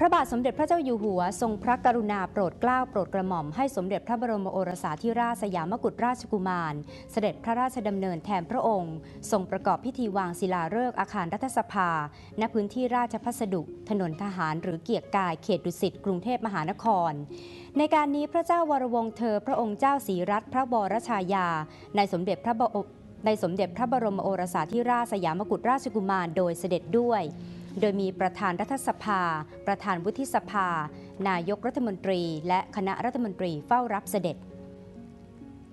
พระบาทสมเด็จพระเจ้าอยู่หัว ทรงพระกรุณาโปรดเกล้าโปรดกระหม่อมให้สมเด็จพระบรมโอรสาธิราชสยามกุฎราชกุมาร เสด็จพระราชดำเนินแทนพระองค์ ทรงประกอบพิธีวางศิลาฤกษ์อาคารรัฐสภา ณพื้นที่ราชพัสดุ ถนนทหารหรือเกียรกายเขตดุสิตกรุงเทพมหานคร ในการนี้พระเจ้าวรวงเธอ พระองค์เจ้าศรีรัตนพระบรชายา ในสมเด็จพระในสมเด็จพระบรมโอรสาธิราชสยามกุฎราชกุมารโดยเสด็จด้วย โดยมีประธานรัฐสภา ประธานวุฒิสภา นายกรัฐมนตรี และคณะรัฐมนตรีเฝ้ารับเสด็จ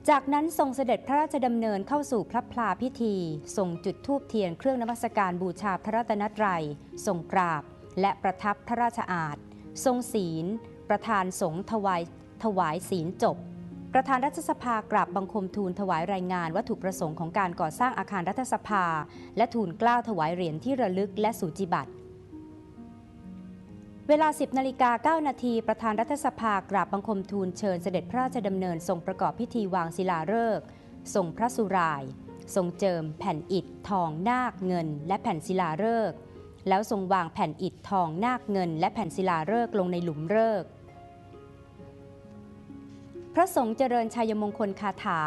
จากนั้นทรงเสด็จพระราชดำเนินเข้าสู่พระพลาพิธีทรงจุดธูปเทียนเครื่องนมัสการบูชาพระรัตนตรัยทรงกราบ และประทับพระราชอาณทรงศีล ประธานสงฆ์ถวายถวายศีลจบ ประธานรัฐสภากราบบังคมทูลถวายรายงานวัตถุประสงค์ของการก่อสร้างอาคารรัฐสภา และทูลกล้าวถวายเหรียญที่ระลึกและสูจิบัตรเวลา 10นาฬิกา9นาทีประธานรัฐสภากราบบังคมทูลเชิญเสด็จพระราชดำเนินทรงประกอบพิธีวางศิลาฤกษ์ทรงพระสุราย ทรงเจิมแผ่นอิฐทองนาคเงิน และแผ่นศิลาฤกษ์แล้วทรงวางแผ่นอิฐทองนาคเงิน และแผ่นศิลาฤกษ์ลงในหลุมฤกษ์ พระสงฆ์เจริญชัยมงคลคาถา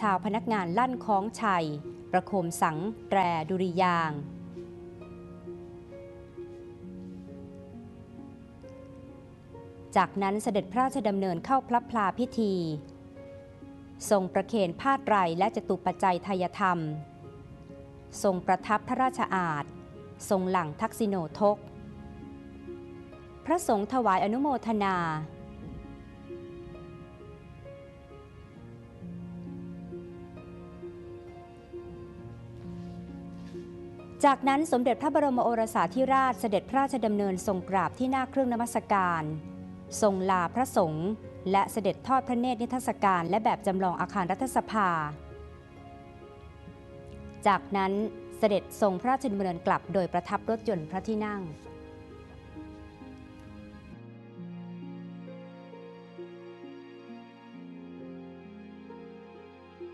ชาวพนักงานลั่นคล้องชัย ประโคมสังแตรดุริยาง จากนั้นเสด็จพระราชดำเนินเข้าพระพลาพิธี ทรงประเคนผ้าไตรและจตุปัจจัยทายธรรม ทรงประทับพระราชอาณทรงหลังทักษิโนทก พระสงฆ์ถวายอนุโมทนา จากนั้นสมเด็จพระบรมโอรสาธิราชเสด็จพระราชดำเนินทรงกราบที่หน้าเครื่องนมัสการ ทรงลาพระสงฆ์และเสด็จทอดพระเนตรนิทรรศการและแบบจำลองอาคารรัฐสภา จากนั้นเสด็จทรงพระราชดำเนินกลับโดยประทับรถยนต์พระที่นั่ง